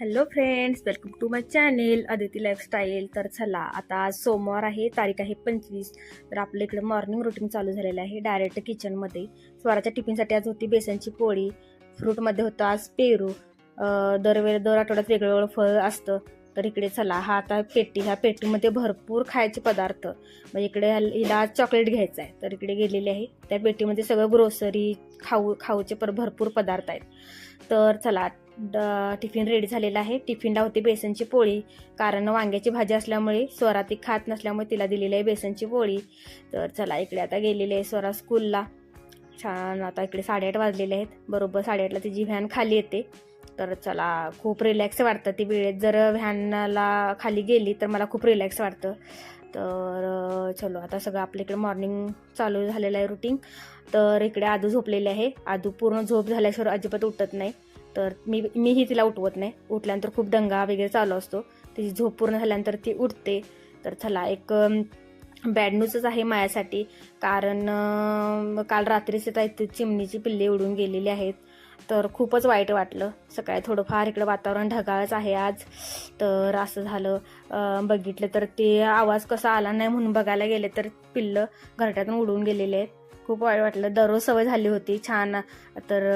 Hello friends welcome to my channel Aditi lifestyle तर चला आता आज सोमवार आहे तारीख आहे पंचवीस. तर आपल्या इकडं मॉर्निंग रुटीन चालू झालेलं आहे डायरेक्ट किचनमध्ये स्वराच्या टिफिनसाठी आज होती बेसनची पोळी. फ्रूटमध्ये होतं आज पेरू. दरवेळे दर आठवड्यात वेगळं वेगळं फळ असतं. तर इकडे चला हा आता पेटी ह्या पेटीमध्ये भरपूर खायचे पदार्थ. मग इकडे हिला चॉकलेट घ्यायचं आहे तर इकडे गेलेली आहे. त्या पेटीमध्ये सगळं ग्रोसरी खाऊ खाऊचे पर भरपूर पदार्थ आहेत. तर चला ड- टिफिन रेडी झालेला आहे. टिफिनला होती बेसनची पोळी. कारण वांग्याची भाजी असल्यामुळे स्वरा ती खात नसल्यामुळे तिला दिलेली आहे बेसनची पोळी. तर चला इकडे आता गेलेली आहे स्वरा स्कूलला छान आता इकडे साडेआठ वाजलेले आहेत. बरोबर साडेआठला तिची व्हॅन खाली येते. तर चला खूप रिलॅक्स वाटतं ती वेळेत. जर व्हॅनला खाली गेली तर मला खूप रिलॅक्स वाटतं. तर चलो आता सगळं आपल्या इकडे मॉर्निंग चालू झालेलं आहे रुटीन तर इकडे आदू झोपलेले आहे. आदू पूर्ण झोप झाल्याशिवाय अजिबात उठत नाही. तर मी मीही तिला उठवत नाही. उठल्यानंतर खूप दंगा वगैरे चालू असतो. तिची झोप पूर्ण झाल्यानंतर ती उठते. तर चला एक बॅड न्यूजच आहे माझ्यासाठी. कारण काल रात्रीच आता इथे चिमणीची पिल्ले उडून गेलेली आहेत. तर खूपच वाईट वाटलं. सकाळी थोडंफार इकडं वातावरण ढगाळच आहे आज. तर असं झालं. बघितलं तर ते आवाज कसा आला नाही म्हणून बघायला गेले तर पिल्लं घरट्यातून उडून गेलेले आहेत. खूप वाईट वाटलं. दररोज सवय झाली होती. छान. तर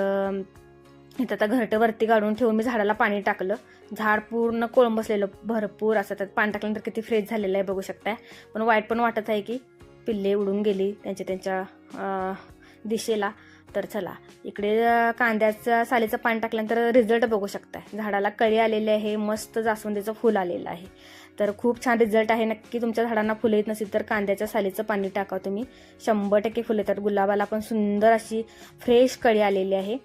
इथं आता घरटं वरती काढून ठेवून मी झाडाला पाणी टाकलं. झाड पूर्ण कोळंब बसलेलं भरपूर असं त्यात पाणी टाकल्यानंतर किती फ्रेश झालेलं आहे बघू शकताय. पण वाईट पण वाटत आहे की पिल्ले उडून गेली त्यांच्या त्यांच्या दिशेला. तर चला इकडे कांद्याचं सालीचं पाणी टाकल्यानंतर रिझल्ट बघू शकताय. झाडाला कळी आलेली आहे मस्त जास्वंदीचं फुल आलेलं आहे. तर खूप छान रिझल्ट आहे. नक्की तुमच्या झाडांना फुलं येत नसेल तर कांद्याच्या सालीचं पाणी टाका तुम्ही. शंभर टक्के फुलं येतात. गुलाबाला पण सुंदर अशी फ्रेश कळी आलेली आहे.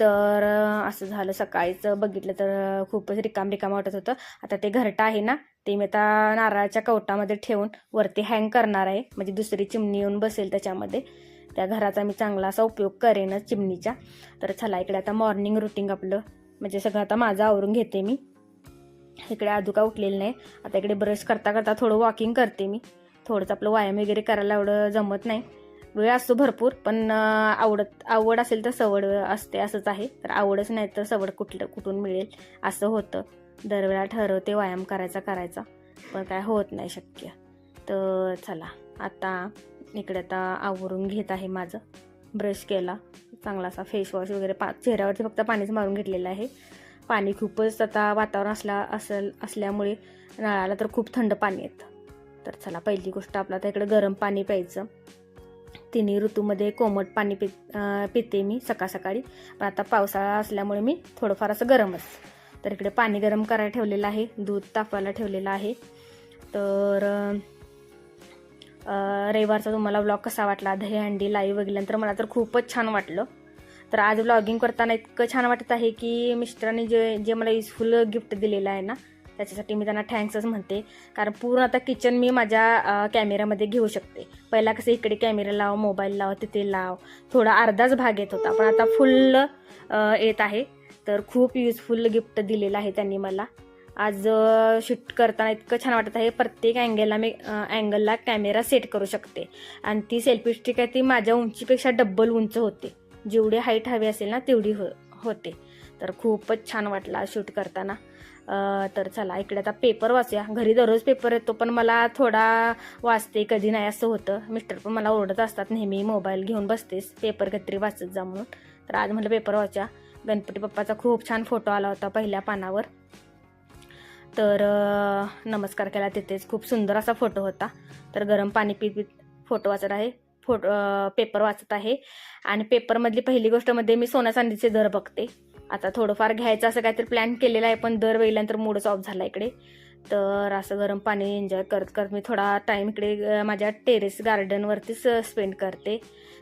तर असं झालं. सकाळीचं बघितलं तर खूपच रिकाम रिकाम वाटत होतं. आता ते घरटं आहे ना ते मी आता नारळाच्या कवटामध्ये ठेवून वरती हँग करणार आहे. म्हणजे दुसरी चिमणी येऊन बसेल त्याच्यामध्ये. त्या घराचा मी चांगला असा उपयोग करेनच चिमणीच्या तर चला इकडे आता मॉर्निंग रुटीन आपलं. म्हणजे सगळं आता माझं आवरून घेते मी. इकडे आधुका उठलेलं नाही. आता इकडे ब्रश करता करता थोडं वॉकिंग करते मी. थोडंसं आपलं व्यायाम वगैरे करायला एवढं जमत नाही. वेळ असतो भरपूर पण आवडत आवड असेल तर सवड असते असंच आहे. तर आवडच नाही तर सवड कुठलं कुठून मिळेल असं होतं. दरवेळा ठरवते व्यायाम करायचा करायचा. पण काय होत नाही शक्य. तर चला आता इकडे आता आवरून घेत आहे माझं. ब्रश केला. चांगला असा फेस वॉश वगैरे पा चेहऱ्यावरती फक्त पाणीच मारून घेतलेलं आहे. पाणी खूपच आता वातावरण असल्या असेल असल्यामुळे नळाला तर खूप थंड पाणी येतं. तर चला पहिली गोष्ट आपला आता इकडे गरम पाणी प्यायचं. तिन्ही ऋतूमध्ये कोमट पाणी पि पिते मी सकाळ सकाळी पण आता पावसाळा असल्यामुळे मी थोडंफार असं गरमच. तर इकडे पाणी गरम करायला ठेवलेलं आहे. दूध तापवायला ठेवलेलं आहे. तर रविवारचा तुम्हाला ब्लॉग कसा वाटला? दहीहंडी लाईव्ह बघितल्यानंतर मला तर खूपच छान वाटलं. तर आज ब्लॉगिंग करताना इतकं छान वाटत आहे की मिस्टरांनी जे जे मला युजफुल गिफ्ट दिलेलं आहे ना त्याच्यासाठी मी त्यांना थँक्सच म्हणते. कारण पूर्ण आता किचन मी माझ्या कॅमेऱ्यामध्ये घेऊ शकते. पहिला कसं इकडे कॅमेरा लाव मोबाईल लाव तिथे लाव. थोडा अर्धाच भाग येत होता. पण आता फुल येत आहे. तर खूप युजफुल गिफ्ट दिलेलं आहे त्यांनी मला. आज शूट करताना इतकं छान वाटत आहे. प्रत्येक अँगलला मी अँगलला कॅमेरा सेट करू शकते. आणि ती सेल्फी स्टिक आहे ती माझ्या उंचीपेक्षा डब्बल उंच होते. जेवढी हाईट हवी असेल ना तेवढी हो होते. तर खूपच छान वाटला शूट करताना. तर चला इकडे आता पेपर वाचूया. घरी दररोज पेपर येतो पण मला थोडा वाचते कधी नाही असं होतं. मिस्टर पण मला ओरडत असतात नेहमी मोबाईल घेऊन बसतेस पेपर कधीतरी वाचत जा म्हणून. तर आज म्हटलं पेपर वाचा. गणपती बाप्पाचा खूप छान फोटो आला होता पहिल्या पानावर. तर नमस्कार केला तिथेच. खूप सुंदर असा फोटो होता. तर गरम पाणी पित पित फोटो वाचत आहे. फोटो पेपर वाचत आहे. आणि पेपरमधली पहिली गोष्टमध्ये म्हणजे मी सोन्या चांदीचे दर बघते आता थोडंफार घ्यायचं असं काहीतरी प्लॅन केलेलं आहे पण दर वेळेनंतर मूडच ऑफ झाला इकडे. तर असं गरम पाणी एन्जॉय करत करत मी थोडा टाईम इकडे माझ्या टेरेस गार्डनवरतीच स्पेंड करते.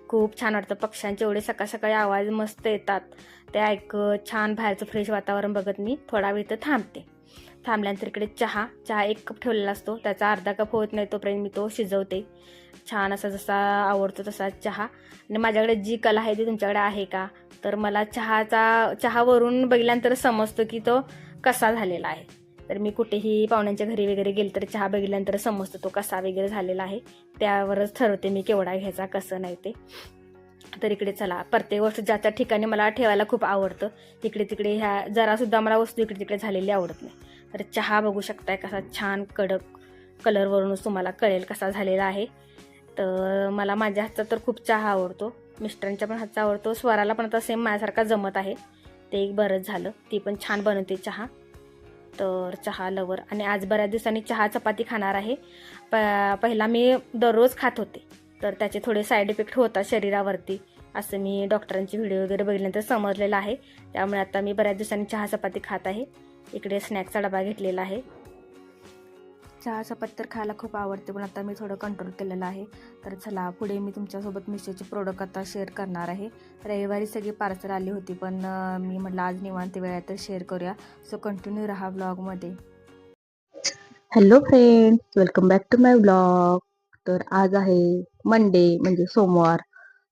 खूप छान वाटतं पक्ष्यांचे एवढे सकाळ सकाळी आवाज मस्त येतात. ते ऐक छान बाहेरचं फ्रेश वातावरण बघत मी थोडा वेळ तर थांबते. थांबल्यानंतर इकडे चहा चहा एक कप ठेवलेला असतो. त्याचा अर्धा कप होत नाही तोपर्यंत मी तो शिजवते. छान असा जसा आवडतो तसा चहा. आणि माझ्याकडे जी कला आहे ती तुमच्याकडे आहे का? तर मला चहाचा चहावरून बघितल्यानंतर समजतो की तो कसा झालेला आहे. तर मी कुठेही पाहुण्यांच्या घरी वगैरे गेले तर चहा बघितल्यानंतर समजतो तो कसा वगैरे झालेला आहे. त्यावरच ठरवते मी केवढा घ्यायचा कसं नाही ते. तर इकडे चला. प्रत्येक गोष्ट ज्या त्या ठिकाणी मला ठेवायला खूप आवडतं. तिकडे तिकडे ह्या जरासुद्धा मला वस्तू इकडे तिकडे झालेली आवडत नाही. तर चहा बघू शकताय कसा छान कडक कलरवरूनच तुम्हाला कळेल कसा झालेला आहे. तर मला माझ्या हातचा तर खूप चहा आवडतो. मिस्टरांच्या पण हातचा आवडतो. स्वराला पण आता सेम माझ्यासारखा जमत आहे. ते एक बरंच झालं. ती पण छान बनवते चहा. तर चहा लवर आणि आज बऱ्याच दिवसांनी चहा चपाती खाणार आहे. प पहिला मी दररोज खात होते. तर त्याचे थोडे साईड इफेक्ट होतात शरीरावरती. असं मी डॉक्टरांचे व्हिडिओ वगैरे बघितल्यानंतर समजलेलं आहे. त्यामुळे आता मी बऱ्याच दिवसांनी चहा चपाती खात आहे. इकडे स्नॅक्सचा डबा घेतलेला आहे. चहा चपाती तर खायला खूप आवडते पण आता मी थोडं कंट्रोल केलेलं आहे. तर चला पुढे मी तुमच्यासोबत मिशोचे प्रोडक्ट आता शेअर करणार आहे. रविवारी सगळी पार्सल आली होती पण मी म्हटलं आज निवांत वेळ तर शेअर करूया. सो कंटिन्यू राहा ब्लॉगमध्ये hello friends welcome back to my blog तर आज आहे मंडे म्हणजे सोमवार.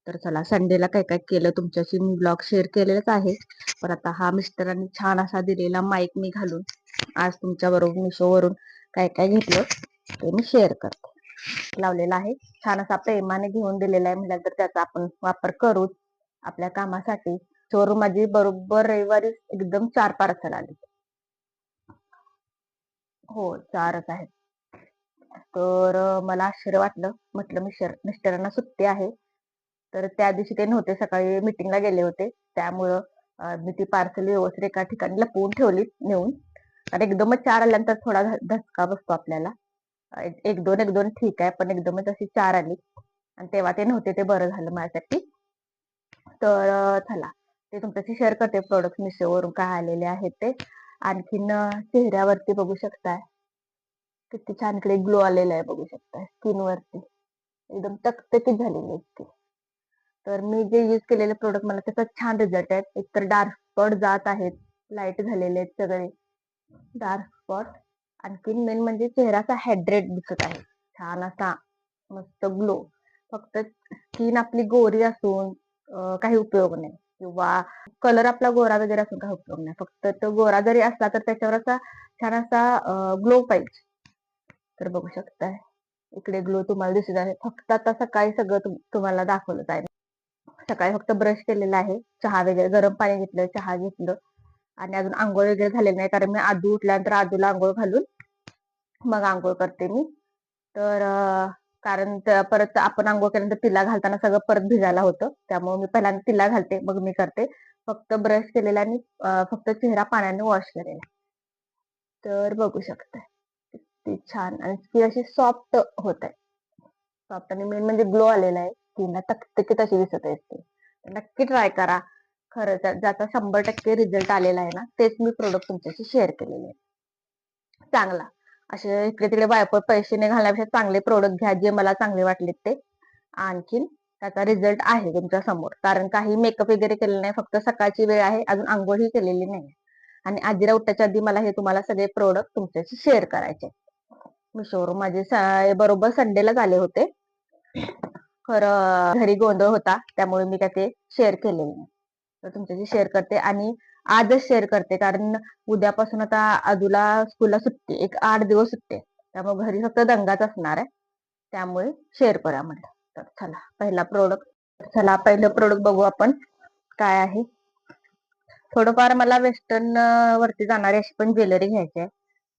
तर चला संडेला काय काय केलं तुमच्याशी मी ब्लॉग शेअर केलेलाच आहे. पण आता हा मिस्टरांनी छान असा दिलेला माईक मी घालून आज तुमच्या बरोबर मिशोवरून काय काय घेतलं ते मी शेअर करते. लावलेला आहे. छान असा प्रेमाने घेऊन दिलेला आहे म्हटल्यानंतर त्याचा आपण वापर करूच आपल्या कामासाठी. शोरूम माझी बरोबर रविवारी एकदम चार पार्सल आली. हो चारच आहेत. तर मला आश्चर्य वाटलं. म्हटलं मिस्टर मिस्टरांना सुट्टी आहे. तर त्या दिवशी ते नव्हते सकाळी मिटिंगला गेले होते. त्यामुळं मी ती पार्सल व्यवस्थित एका ठिकाणी लपवून ठेवली नेऊन. कारण एकदमच चार आल्यानंतर थोडा धसका धक्का बसतो आपल्याला. एक दोन एक दोन ठीक आहे पण एकदमच अशी चार आली. आणि तेव्हा ते नव्हते ते बरं झालं माझ्यासाठी. तर चला. ते तुमच्याशी शेअर करते प्रोडक्ट मिशोवरून काय आलेले आहेत ते. आणखीन चेहऱ्यावरती बघू शकताय. किती छान इकडे ग्लो आलेला आहे बघू शकताय. स्किन वरती. एकदम तकतकीत झालेली आहे ती तर मी जे यूज केलेले प्रोडक्ट मला त्याचा छान रिझल्ट आहेत एकतर डार्क स्पॉट जात आहेत लाइट झालेले आहेत सगळे. डार्क स्पॉट आणखीन मेन म्हणजे चेहऱ्याचा हायड्रेट दिसत आहे. छान असा मस्त ग्लो फक्त स्किन आपली गोरी असून काही उपयोग नाही. किंवा कलर आपला गोरा वगैरे असून काही उपयोग नाही. फक्त तो गोरा जरी असला तर त्याच्यावर असा छान असा ग्लो पाहिजे. तर बघू शकताय. इकडे ग्लो तुम्हाला दिसत आहे. फक्त आता सकाळी सगळं तुम्हाला दाखवलं आहे. सकाळी फक्त ब्रश केलेला आहे. चहा वगैरे गरम पाणी घेतलं चहा घेतलं. आणि अजून आंघोळ वगैरे झालेली नाही कारण मी आदू उठल्यानंतर आदूला आंघोळ घालून मग आंघोळ करते मी. तर कारण परत आपण आंघोळ केल्यानंतर तिला घालताना सगळं परत भिजायला होतं. त्यामुळे मी पहिल्यांदा तिला घालते मग मी करते. फक्त ब्रश केलेला आणि फक्त चेहरा पाण्याने वॉश केलेला तर बघू शकताय. ती छान. आणि ती अशी सॉफ्ट होत आहे. सॉफ्ट आणि मेन म्हणजे ग्लो आलेला आहे. स्किनला तकतकीत अशी दिसत असते नक्की ट्राय करा. खरं ज्याचा शंभर टक्के रिझल्ट आलेला आहे ना तेच मी प्रोडक्ट तुमच्याशी शेअर केलेले आहे चांगला. असे इकडे तिकडे वायपर पैसे नाही घालण्यापेक्षा चांगले प्रोडक्ट घ्या जे मला चांगले वाटले ते. आणखीन त्याचा रिझल्ट आहे तुमच्यासमोर. कारण काही मेकअप वगैरे केलेलं नाही फक्त सकाळची वेळ आहे अजून आंघोळही केलेली नाही. आणि आजीरा उठ्याच्या आधी मला हे तुम्हाला सगळे प्रोडक्ट तुमच्याशी शेअर करायचे मिशोवरून माझे स- बरोबर संडेलाच आले होते. खरं घरी गोंधळ होता त्यामुळे मी काय ते शेअर केलेलं नाही. तर तुमच्याशी शेअर करते आणि आजच शेअर करते कारण उद्यापासून आता आजूला स्कूलला सुट्टी एक आठ दिवस सुट्टी त्यामुळे घरी फक्त दंगाच असणार आहे. त्यामुळे शेअर करा म्हटलं. तर चला पहिला प्रोडक्ट चला पहिलं प्रोडक्ट बघू आपण काय आहे. थोडंफार मला वेस्टर्न वरती जाणारी अशी पण ज्वेलरी घ्यायची आहे.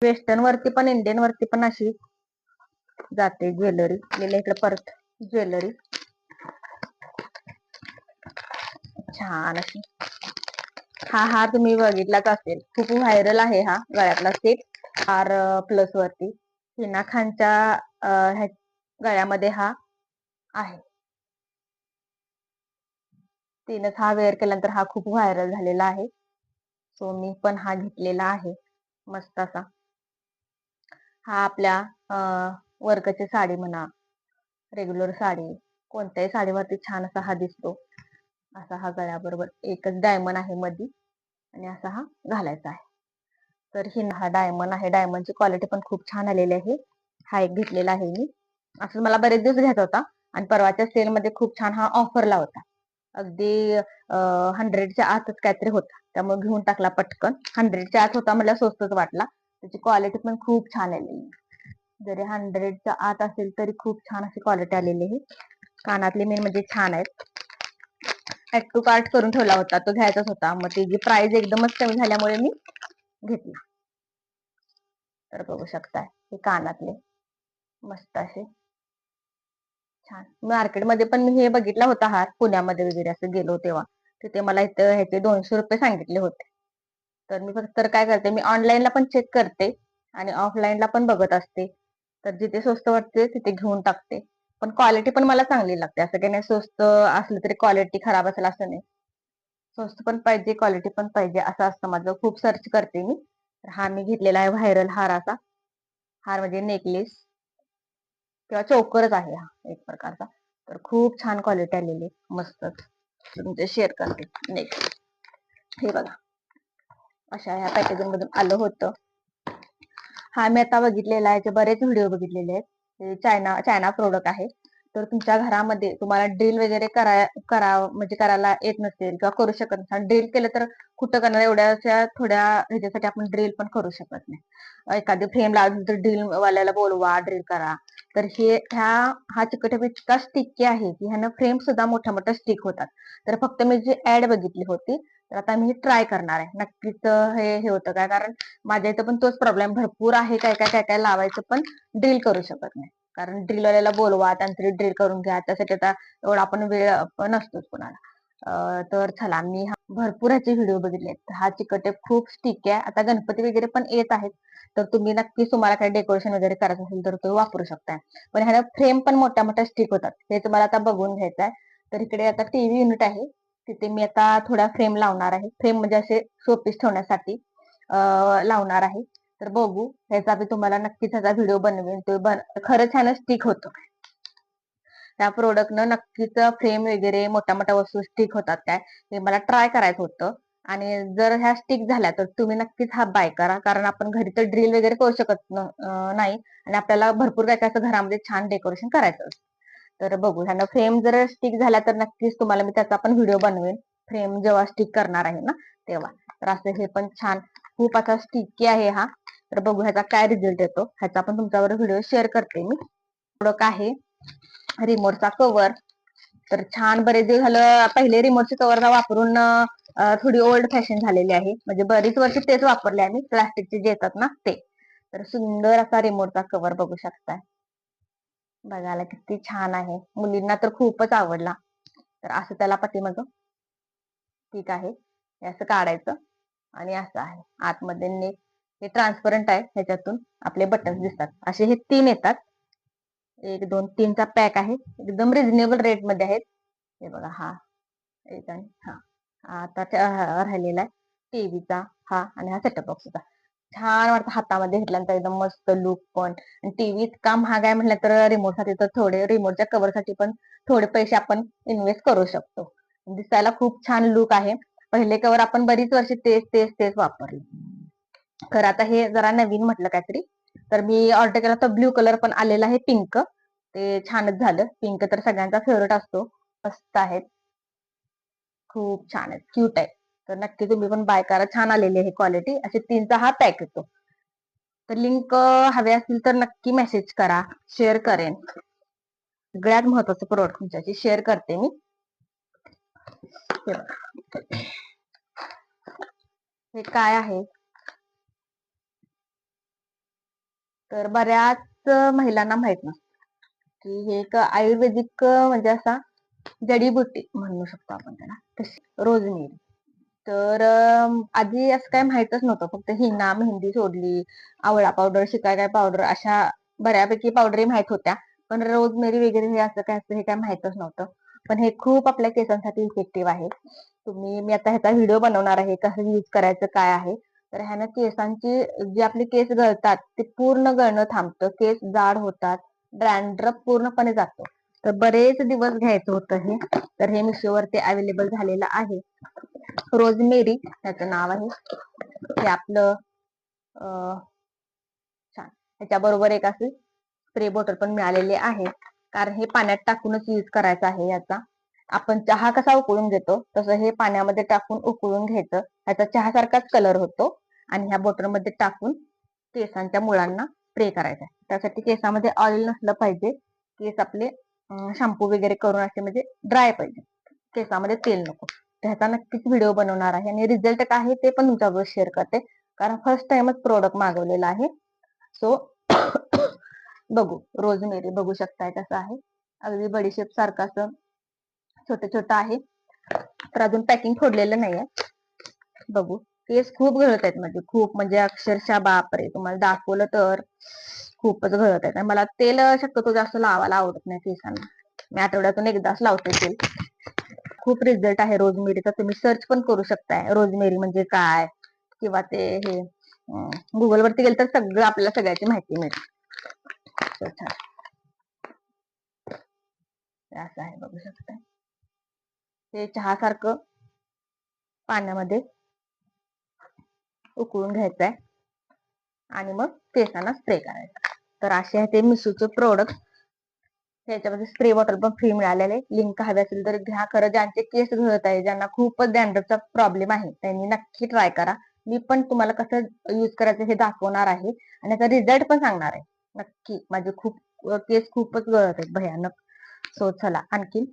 वेस्टर्न वरती पण इंडियन वरती पण अशी जाते ज्वेलरी गेले इकडे परत ज्वेलरी. छान अशी. हा हार तुम्ही बघितलाच असेल. खूप व्हायरल आहे हा गळ्यातला सेट हार प्लस वरती. हिना खानच्या गळ्यामध्ये हा आहे. तिनंच हा वेअर केल्यानंतर हा खूप व्हायरल झालेला आहे. सो मी पण हा घेतलेला आहे. मस्त असा. हा आपल्या वर्कची साडी म्हणा रेग्युलर साडी. कोणत्याही साडीवरती छान असा हा दिसतो. असा हा गळ्याबरोबर एकच डायमंड आहे मधी आणि असा हा घालायचा आहे. तर ही हा डायमंड आहे. डायमंडची क्वालिटी पण खूप छान आलेली आहे. हा एक घेतलेला आहे मी. असं मला बरेच दिवस घ्यायचा होता आणि परवाच्या सेल मध्ये खूप छान हा ऑफरला होता. अगदी हंड्रेडच्या आतच काहीतरी होता. त्यामुळे घेऊन टाकला पटकन. हंड्रेडच्या आत होता मला स्वस्तच वाटला. त्याची क्वालिटी पण खूप छान आलेली जरी हंड्रेडच्या आत असेल तरी खूप छान अशी क्वालिटी आलेली आहे. कानातले मेन म्हणजे छान आहेत. ऍड टू कार्ट करून ठेवला होता तो घ्यायचाच होता. मग त्याची प्राइस एकदमच कमी झाल्यामुळे मी घेतला. तर बघू शकताय हे कानातले मस्त असे छान. मार्केटमध्ये पण मी हे बघितला होता हार पुण्यामध्ये वगैरे असं गेलो तेव्हा. तिथे मला इथं ह्याचे दोनशे रुपये सांगितले होते. तर मी फक्त तर काय करते मी ऑनलाईनला पण चेक करते आणि ऑफलाईनला पण बघत असते. तर जिथे स्वस्त वाटते तिथे घेऊन टाकते. पण क्वालिटी पण मला चांगली लागते. असं काही नाही स्वस्त असलं तरी क्वालिटी खराब असेल असं नाही. स्वस्त पण पाहिजे क्वालिटी पण पाहिजे असं असतं माझं. खूप सर्च करते मी. तर हा मी घेतलेला आहे व्हायरल हार असा. हार म्हणजे नेकलेस किंवा चोकरच आहे हा एक प्रकारचा. तर खूप छान क्वालिटी आलेली मस्तच तुमचे शेअर करते. नेक्स्ट हे बघा. अशा ह्या पॅकेजिंग मधून आलं होतं. हा मी आता बघितलेला आहे जे बरेच व्हिडिओ बघितलेले आहेत हे चायना चायना प्रोडक्ट आहे. तर तुमच्या घरामध्ये तुम्हाला ड्रिल वगैरे करा करा म्हणजे करायला येत नसेल किंवा करू शकत नसेल. ड्रिल केलं तर कुठं करणार? एवढ्याच्या थोड्या ह्याच्यासाठी आपण ड्रिल पण करू शकत नाही. एखादी फ्रेम लावली तर ड्रिल वाल्याला बोलवा ड्रिल करा. तर हे ह्या हा चिकटप इतका स्टिकी आहे की ह्यानं फ्रेम सुद्धा मोठ्या मोठ्या स्टिक होतात. तर फक्त मी जी ऍड बघितली होती तर आता मी ट्राय करणार आहे. नक्कीच हे हे होतं काय? कारण माझ्या इथं पण तोच प्रॉब्लेम भरपूर आहे काय काय काय काय लावायचं पण ड्रिल करू शकत नाही. कारण ड्रिलवाल्याला बोलवा त्यांचं ड्रिल करून घ्या. त्यासाठी आता एवढा आपण वेळ पण नसतोच कुणाला. तर चला मी हा भरपूर ह्याचे व्हिडिओ बघितले हा चिकट खूप स्टिक आहे. आता गणपती वगैरे पण येत आहेत. तर तुम्ही नक्कीच तुम्हाला काही डेकोरेशन वगैरे करायचं असेल तर तो वापरू शकताय. पण ह्याला फ्रेम पण मोठ्या मोठ्या स्टिक होतात. हे तुम्हाला आता बघून घ्यायचं आहे तर इकडे आता टीव्ही युनिट आहे. तिथे मी आता थोड्या फ्रेम लावणार आहे. फ्रेम म्हणजे असे शोपीस ठेवण्यासाठी लावणार आहे. तर बघू ह्याचा मी तुम्हाला नक्कीच ह्याचा व्हिडिओ बनवेन. तो बन खरं छान स्टिक होतो. त्या प्रोडक्टनं नक्कीच फ्रेम वगैरे मोठ्या मोठ्या वस्तू स्टिक होतात काय? हे मला ट्राय करायचं होतं. आणि जर ह्या स्टिक झाल्या तर तुम्ही नक्कीच हा बाय करा. कारण आपण घरी तर ड्रिल वगैरे करू शकत नाही. आणि आपल्याला भरपूर काय काय असं घरामध्ये छान डेकोरेशन करायचं असतं. तर बघू ह्यानं फ्रेम जर स्टिक झाला तर नक्कीच तुम्हाला मी त्याचा पण व्हिडिओ बनवेन. फ्रेम जेव्हा स्टिक करणार आहे ना तेव्हा. तर असं हे पण छान खूप असा स्टिकी आहे हा. तर बघू ह्याचा काय रिझल्ट येतो. ह्याचा पण तुमच्यावर व्हिडिओ शेअर करते मी. प्रोडक्ट आहे रिमोटचा कव्हर तर छान बरेच दिवस झालं पहिले रिमोटचे कव्हर वापरून थोडी ओल्ड फॅशन झालेली आहे. म्हणजे बरीच वर्ष तेच वापरले आम्ही प्लास्टिकचे जे येतात ना ते. तर सुंदर असा रिमोटचा कव्हर बघू शकताय. बघायला किती छान आहे. मुलींना तर खूपच आवडला. तर असं त्याला पाठीमागं ठीक आहे. हे असं काढायचं आणि असं आहे. आतमध्ये नेक हे ट्रान्सपरंट आहे. ह्याच्यातून आपले बटन्स दिसतात. असे हे तीन येतात. एक दोन तीनचा पॅक आहे. एकदम रिझनेबल रेटमध्ये आहेत. हे बघा हा. एक आणि हा. आता राहिलेला आहे. टीव्हीचा हा आणि हा सेटअप बॉक्सचा छान वाटतं हातामध्ये घेतल्यानंतर एकदम मस्त लुक पण. टीव्ही इतका महाग आहे म्हटलं तर रिमोटसाठी तर थोडे रिमोटच्या कव्हरसाठी पण थोडे पैसे आपण इन्व्हेस्ट करू शकतो. दिसायला खूप छान लुक आहे. पहिले कवर आपण बरीच वर्ष तेच तेच तेच वापरले. खरं आता हे जरा नवीन म्हटलं काहीतरी. तर मी ऑर्डर केला तर ब्ल्यू कलर पण आलेला आहे पिंक ते छानच झालं. पिंक तर सगळ्यांचा फेवरेट असतो. मस्त आहेत. खूप छान आहेत. क्यूट आहे तर नक्की तुम्ही पण बाय करा. छान आलेली आहे क्वालिटी असे तीनचा हा पॅक येतो. तर लिंक हवे असतील तर नक्की मेसेज करा. शेअर करेन. सगळ्यात महत्वाचं प्रोडक्ट तुमच्याशी शेअर करते मी. हे काय आहे? तर बऱ्याच महिलांना माहीत नसतं. की हे एक आयुर्वेदिक म्हणजे असा जडीबुटी म्हणू शकतो आपण त्याला. तशी रोजमेरी. तर आधी असं काय माहितच नव्हतं. फक्त हिना मेहंदी सोडली आवळा पावडर शिकाय पावडर अशा बऱ्यापैकी पावडरी माहीत होत्या. पण रोजमेरी वगैरे हे असं काय असतं हे काय माहितच नव्हतं. पण हे खूप आपल्या केसांसाठी इफेक्टिव्ह आहे. तुम्ही मी आता ह्याचा व्हिडिओ बनवणार आहे कसं यूज करायचं काय आहे. तर ह्यानं केसांची जे आपले केस गळतात ते पूर्ण गळणं थांबतं. केस जाड होतात ड्रँड्रफ पूर्णपणे जातो. तर बरेच दिवस घ्यायचं होतं हे. तर हे मिशोवरती अवेलेबल झालेलं आहे. रोजमेरी त्याचं नाव आहे. हे आपलं छान. ह्याच्याबरोबर एक असे स्प्रे बॉटल पण मिळालेले आहे. कारण हे पाण्यात टाकूनच यूज करायचं आहे याचा. आपण चहा कसा उकळून घेतो तसं हे पाण्यामध्ये टाकून उकळून घ्यायचं. ह्याचा चहा सारखाच कलर होतो. आणि ह्या बॉटलमध्ये टाकून केसांच्या मुळांना स्प्रे करायचा त्यासाठी केसामध्ये ऑइल नसलं पाहिजे. केस आपले शॅम्पू वगैरे करून असे म्हणजे ड्राय पाहिजे. केसामध्ये तेल नको. त्याचा नक्कीच व्हिडिओ बनवणार आहे आणि रिझल्ट काय आहे ते पण तुमच्याबरोबर शेअर करते. कारण फर्स्ट टाइमच प्रोडक्ट मागवलेला आहे. सो बघू. रोजमेरी बघू शकताय कसं आहे. अगदी बडीशेप सारखं असं छोटं छोटं आहे. तर अजून पॅकिंग फोडलेलं नाहीये. बघू. केस खूप गळत आहेत म्हणजे खूप म्हणजे अक्षरशः बापरे! तुम्हाला दाखवलं तर खूपच गळत आहेत. मला तेल शक्यतो जास्त लावायला आवडत नाही केसांना. मी आठवड्यातून एकदाच लावते तेल. खूप रिझल्ट आहे रोजमेरीचा तुम्ही सर्च पण करू शकताय. रोजमेरी म्हणजे काय? किंवा ते हे गुगल वरती गेलं तर सगळं आपल्याला सगळ्याची माहिती मिळते. असं आहे बघू शकता हे चहा सारखं पाण्यामध्ये उकळून घ्यायचं आहे आणि मग केसांना स्प्रे करायचा. तर असे आहे ते मिसूचं प्रोडक्ट ह्याच्यामध्ये स्प्रे बॉटल पण फ्री मिळालेले. लिंक हवी असेल तर घ्या. खरं ज्यांचे केस घडत आहे ज्यांना खूपच डॅन्ड्रफचा प्रॉब्लेम आहे त्यांनी नक्की ट्राय करा. मी पण तुम्हाला कसं युज करायचं हे दाखवणार आहे. आणि याचा रिझल्ट पण सांगणार आहे. नक्की. माझे खूप केस खूपच गळत आहेत. भयानक. सो चला. आणखीन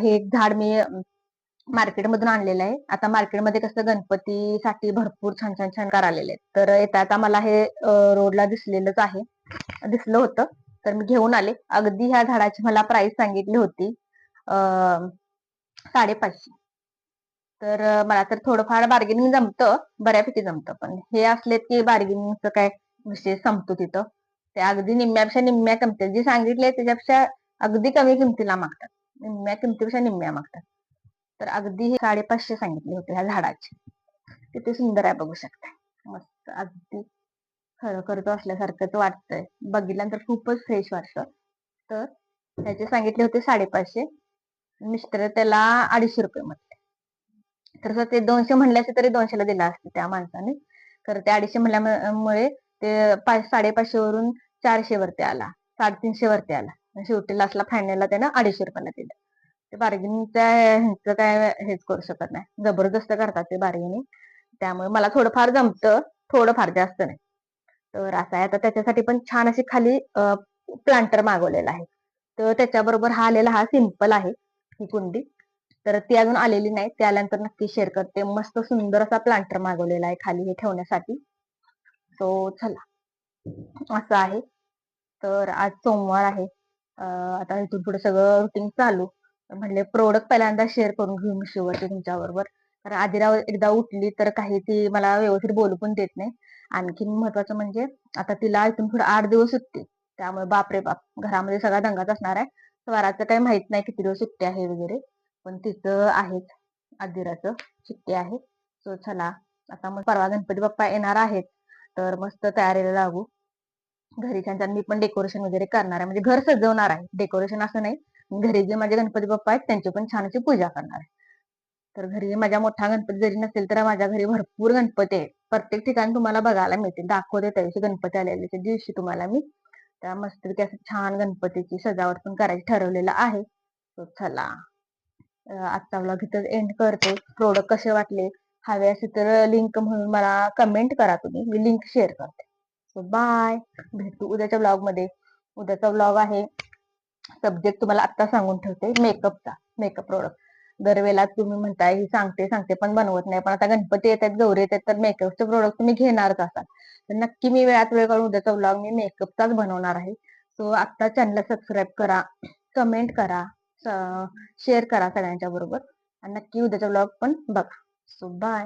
हे एक झाड मी मार्केटमधून आणलेलं आहे. आता मार्केटमध्ये कसं गणपतीसाठी भरपूर छान छान छान कार आलेले आहेत. तर येता आता मला हे रोडला दिसलेलंच आहे. दिसलं होतं तर मी घेऊन आले. अगदी ह्या झाडाची मला प्राइस सांगितली होती साडेपाचशे. तर मला तर थोडंफार बार्गेनिंग जमतं बऱ्यापैकी जमतं. पण हे असलेत की बार्गेनिंगचं काय विषय संपतो तिथं. ते अगदी निम्म्यापेक्षा निम्म्या किमती जे सांगितले त्याच्यापेक्षा अगदी कमी किमतीला मागतात. निम्म्या किमतीपेक्षा निम्म्या मागतात. तर अगदी हे साडेपाचशे सांगितले होते ह्या झाडाचे. किती सुंदर आहे बघू शकता. मस्त अगदी खरं करतो असल्यासारखंच वाटतंय. बघितल्यानंतर खूपच फ्रेश वाटतं. तर त्याचे सांगितले होते साडेपाचशे. मिस्टर त्याला अडीचशे रुपये म्हटले. तर ते दोनशे म्हणले असते तरी दोनशेला दिला असते त्या माणसाने. तर ते अडीचशे म्हणल्यामुळे ते पाच साडेपाचशे वरून चारशे वरती आला. साडेतीनशे वरती आला. शेवटीला शेवटी लास्टला फायनलला त्यानं अडीचशे रुपयाला दिलं. ते बार्गेनिंगच्या ह्यांचं काय हेच करू शकत नाही. जबरदस्त करतात ते बार्गेनिंग त्यामुळे मला थोडंफार जमतं थोडंफार जास्त नाही. तर असं आहे. आता त्याच्यासाठी पण छान अशी खाली प्लांटर मागवलेला आहे. तर त्याच्याबरोबर हा आलेला हा सिंपल आहे ही कुंडी. तर ती अजून आलेली नाही. ते आल्यानंतर नक्की शेअर करते. मस्त सुंदर असा प्लांटर मागवलेला आहे खाली हे ठेवण्यासाठी. सो चला. असं आहे. तर आज सोमवार आहे. आता इथून पुढे सगळं रुटीन चालू. म्हणले प्रोडक्ट पहिल्यांदा शेअर करून घेऊ मिशोवरती तुमच्याबरोबर. कारण आदिराव एकदा उठली तर काही ती मला व्यवस्थित बोलू पण देत नाही. आणखीन महत्वाचं म्हणजे आता तिला इथून पुढे आठ दिवस सुट्टी त्यामुळे बापरे बाप घरामध्ये सगळा दंगाच असणार आहे. स्वराचं काही माहीत नाही किती दिवस सुट्टी आहे वगैरे. पण तिचं आहेच आदिराचं सुट्टी आहे. सो चला आता मग परवा गणपती बाप्पा येणार आहेत. तर मस्त तयारीला लागू. घरी छान छान मी पण डेकोरेशन वगैरे करणार आहे. म्हणजे घर सजवणार आहे. डेकोरेशन असं नाही. घरी जे माझे गणपती बाप्पा आहेत त्यांची पण छान अशी पूजा करणार आहे. तर घरी माझ्या मोठा गणपती जरी नसेल तर माझ्या घरी भरपूर गणपती आहेत. प्रत्येक ठिकाणी तुम्हाला बघायला मिळतील. दाखवते त्या दिवशी गणपती आलेले त्या दिवशी तुम्हाला मी. त्या मस्तपैकी असं छान गणपतीची सजावट पण करायची ठरवलेलं आहे. तो चला. आजचा ब्लॉग इथं एंड करते. प्रोडक्ट कसे वाटले? हवे असे तर लिंक म्हणून मला कमेंट करा तुम्ही. मी लिंक शेअर करते. सो बाय भेटू उद्याच्या ब्लॉगमध्ये. उद्याचा ब्लॉग आहे. सब्जेक्ट तुम्हाला आता सांगून ठेवते मेकअपचा मेकअप प्रोडक्ट दरवेळेला तुम्ही म्हणताय ही सांगते सांगते पण बनवत नाही. पण आता गणपती येत आहेत गौरी येत आहेत तर मेकअपचे प्रोडक्ट तुम्ही घेणारच असाल. तर नक्की मी वेळात वेळ काढून उद्याचा व्लॉग मी मेकअपचाच बनवणार आहे. सो आता चॅनलला सबस्क्राईब करा कमेंट करा शेअर करा सगळ्यांच्या बरोबर. आणि नक्की उद्याचा व्लॉग पण बघा. So bye